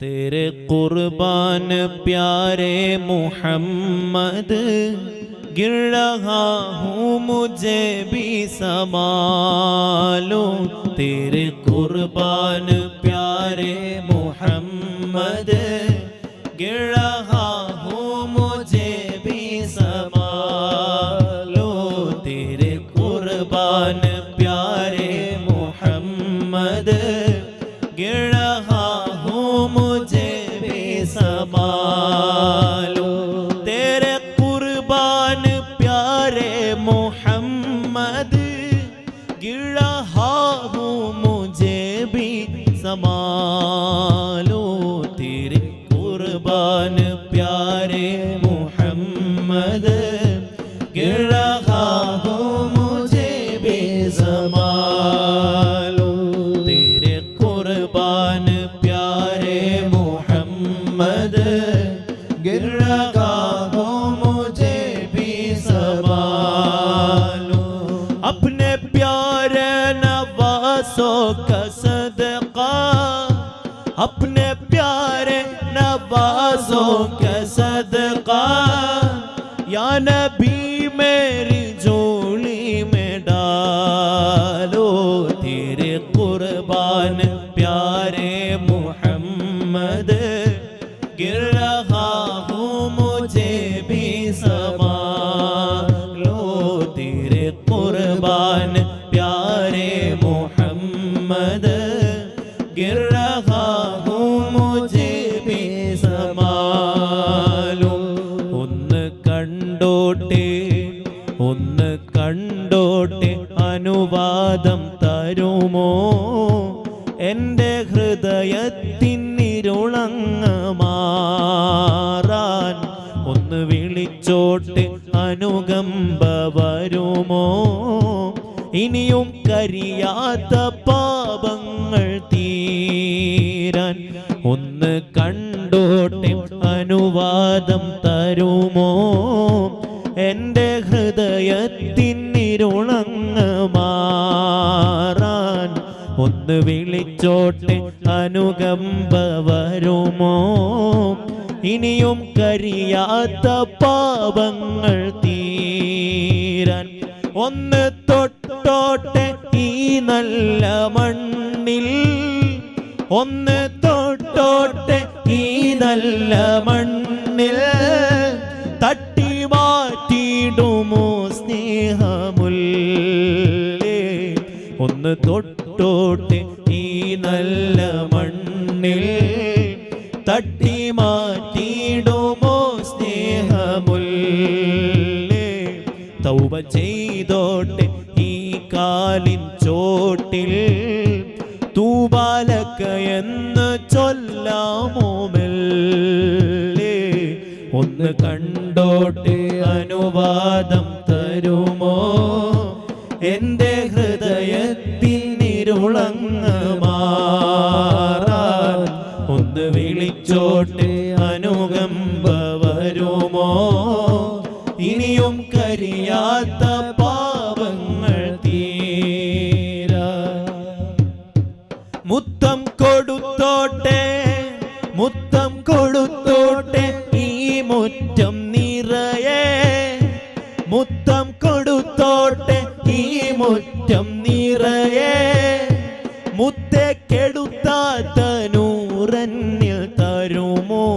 तेरे कुर्बान प्यारे मोहम्मद गिर रहा हूँ मुझे भी संभालो तेरे कुर्बान प्यारे मोहम्मद गिर گر رہا ہو مجھے بے زمال تیرے قربان پیارے محمد گر رہا ہو مجھے بھی زمال اپنے پیارے نواسوں کا صدقہ، اپنے پیارے نوازوں کا صدقہ۔ یا نبی कुर्बान प्यारे मोहम्मद गिर रहा हूँ मुझे भी संभालो तेरे कुर्बान प्यारे मोहम्मद गिर എന്റെ ഹൃദയത്തിനിരുളങ്ങ് മാറാൻ ഒന്ന് വിളിച്ചോട്ട് അനുകമ്പ വരുമോ ഇനിയും കരിയാത്ത പാപങ്ങൾ തീരാൻ ഒന്ന് കണ്ടോട്ടെ അനുവാദം തരുമോ? ഒന്ന് വിളിച്ചോട്ടെ അനുകമ്പ വരുമോ ഇനിയും കരിയാത്ത പാപങ്ങൾ തീരാൻ ഒന്ന് തൊട്ടോട്ടെ ഈ നല്ല മണ്ണിൽ. ഒന്ന് തൊട്ടോട്ടെ ഈ നല്ല മണ്ണിൽ. തട്ടി മാറ്റിയിടുമോ സ്നേഹമുല്ലേ? ഒന്ന് തൊട്ടോട്ടെ ഈ നല്ല മണ്ണിൽ തട്ടി മാറ്റിയിടുമോ സ്നേഹമുല്ലേ? തൗബ ചെയ്തോട്ടെ ഈ കാലിൻ ചോട്ടിൽ തൂബാലക്ക എന്ന് ചൊല്ലാമോ മെല്ലേ? ഒന്ന് കണ്ടോട്ടെ അനുവാദം തരുമോ? എന്റെ ഹൃദയത്തിനിരുളങ്ങ് മാറാൻ ഒന്ന് വിളിച്ചോട്ടെ അനുകമ്പ വരുമോ ഇനിയും കരിയാത്ത പാപങ്ങൾ തീര. മുത്തം കൊടുത്തോട്ടെ മുത്തം കൊടുത്തോട്ടെ തനൂറന്നിൽ തരുമോ?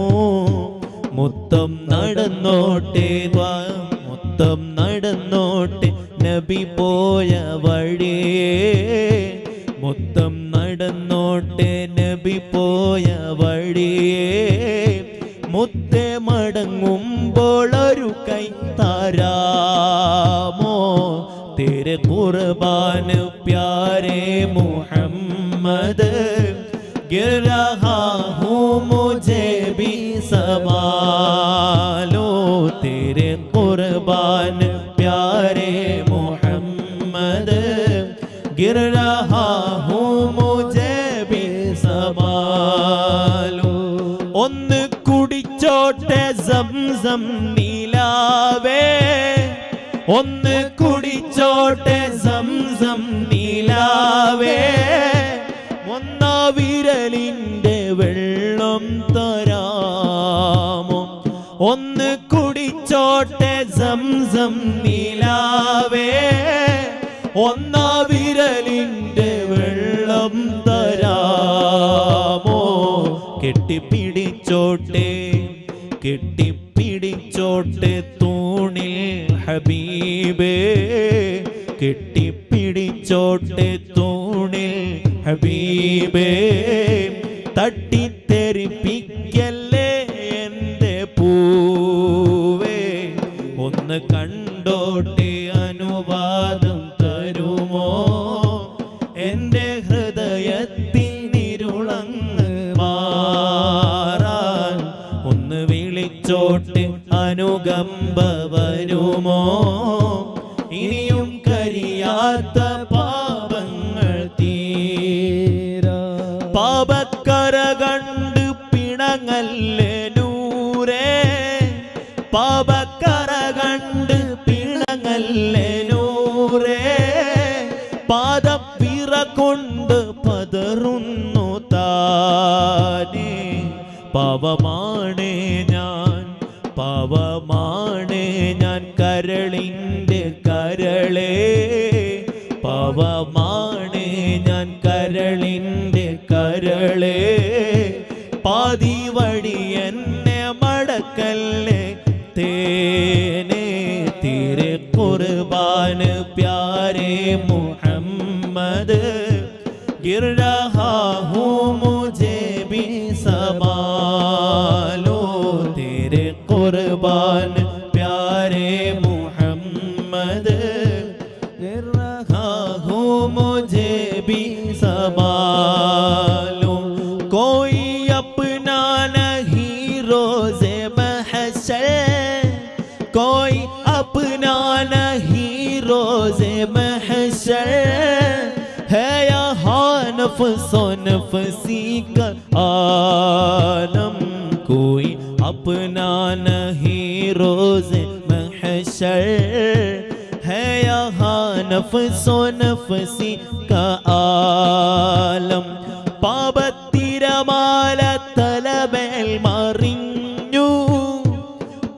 മുത്തം നടന്നോട്ടെ മൊത്തം നടന്നോട്ടെ നബി പോയ വഴിയേ. മുത്തം നടന്നോട്ടെ നബി പോയ വഴിയേ. മുത്തേ മടങ്ങുമ്പോൾ ഒരു കൈ താരാമോ? തേരെ കുർബാന് പ്യാരേ മുഹമ്മദ് गिर रहा हूँ मुझे भी संभालो तेरे कुर्बान प्यारे मोहम्मद गिर रहा हूँ मुझे भी संभालो ഒന്ന് കുടിച്ചോട്ടെ സംസം നീലാവേ ഒന്ന് കുടിച്ചോട്ടെ സംസം നീലാവേ ഒന്നാ വിരലിന്റെ വെള്ളം തരാമോ? ഒന്ന് കുടിച്ചോട്ടെ സംസം നിലാവേ. ഒന്നാ വിരലിന്റെ വെള്ളം തരാമോ? കെട്ടിപ്പിടിച്ചോട്ടെ കെട്ടിപ്പിടിച്ചോട്ടെ തൂണിൽ ഹബീബേ. കെട്ടിപ്പിടിച്ചോട്ടെ തൂണിൽ ഹബീബേ തട്ടിത്തെറിപ്പിക്കല്ലേ എന്റെ പൂവേ? ഒന്ന് കണ്ടോട്ടെ അനുവാദം തരുമോ? എന്റെ ഹൃദയത്തിനിരുളങ്ങ് മാറാൻ ഒന്ന് വിളിച്ചോട്ട് അനുകമ്പ വരുമോ? ഇനിയും കരിയാത്ത പാപക്കര കണ്ട് പിണങ്ങല്ലേ നൂരേ പാപക്കര കണ്ട് പിണങ്ങല്ലേ നൂരേ പാദം പിറ കൊണ്ട് പതറുന്നു താനേ. പാവമാണേ गिर रहा हूँ मुझे भी संभालो तेरे कुर्बान प्यारे मुहम्मद गिर रहा हूँ मुझे भी संभालो कोई अपना नहीं रोजे महशर कोई अपना नहीं रोजे महशर है यहाँ नफसो नफसी का आलम कोई अपना नहीं रोजे महशर है यहाँ नफसो नफसी का ആലം പാപത്തിരമാല തലമേൽ മറിഞ്ഞു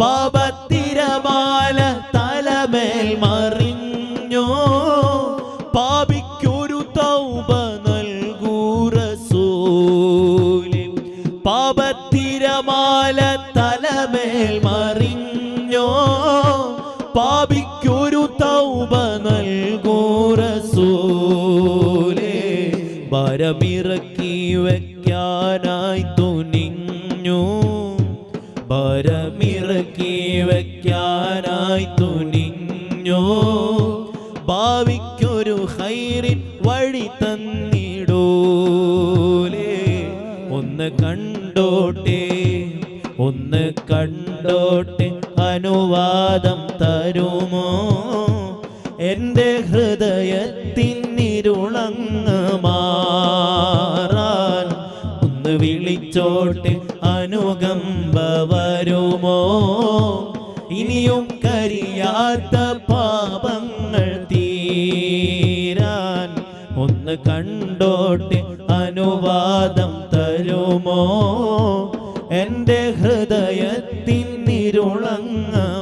പാപത്തിരമാല തലമേൽ മറിഞ്ഞു പാപിക്കൊരു തൗബ തലമേൽ മറിഞ്ഞോ? പാപിക്കൊരു തൗബ നൽകൂ റസൂലേ. ഭരമിറക്കി വയ്ക്കാനായി തുനിഞ്ഞു. ഭരമിറക്കി വയ്ക്കാനായി തുനിഞ്ഞു. ഭാവിക്കൊരു ഹൈറിൻ വഴി തന്നിടൂലേ. ഒന്ന് കണ്ടോട്ടെ. ഒന്ന് കണ്ടോട്ടെ അനുവാദം തരുമോ? എന്റെ ഹൃദയത്തിനിരുളങ്ങ് മാറാൻ ഒന്ന് വിളിച്ചോട്ട് അനുകമ്പ വരുമോ? ഇനിയും കരിയാത്ത പാപങ്ങൾ തീരാൻ ഒന്ന് കണ്ടോട്ട് അനുവാദം തരുമോ? എന്റെ ഹൃദയത്തിനിരുളങ്ങ് മാറാൻ